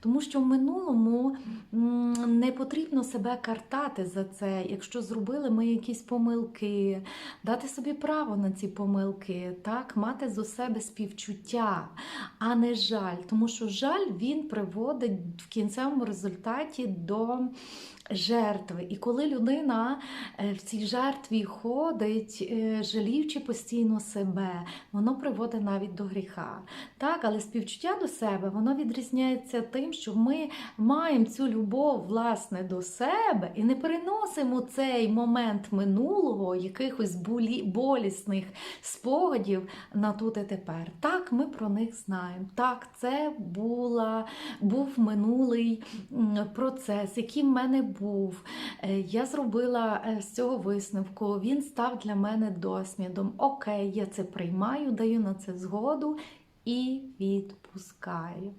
Тому що в минулому не потрібно себе картати за це, якщо зробили ми якісь помилки, дати собі право на ці помилки, так, мати за себе співчуття, а не жаль. Тому що жаль він приводить в кінцевому результаті до жертви. І коли людина е, в цій жертві ходить, е, жаліючи постійно себе, воно приводить навіть до гріха. Так, але співчуття до себе воно відрізняється тим, що ми маємо цю любов власне до себе і не переносимо цей момент минулого, якихось болі, болісних спогадів на тут і тепер. Так, ми про них знаємо. Так, це була, був минулий процес, який в мене був. Е, Я зробила е, з цього висновку. Він став для мене досвідом. Окей, я це приймаю, даю на це згоду і відпускаю.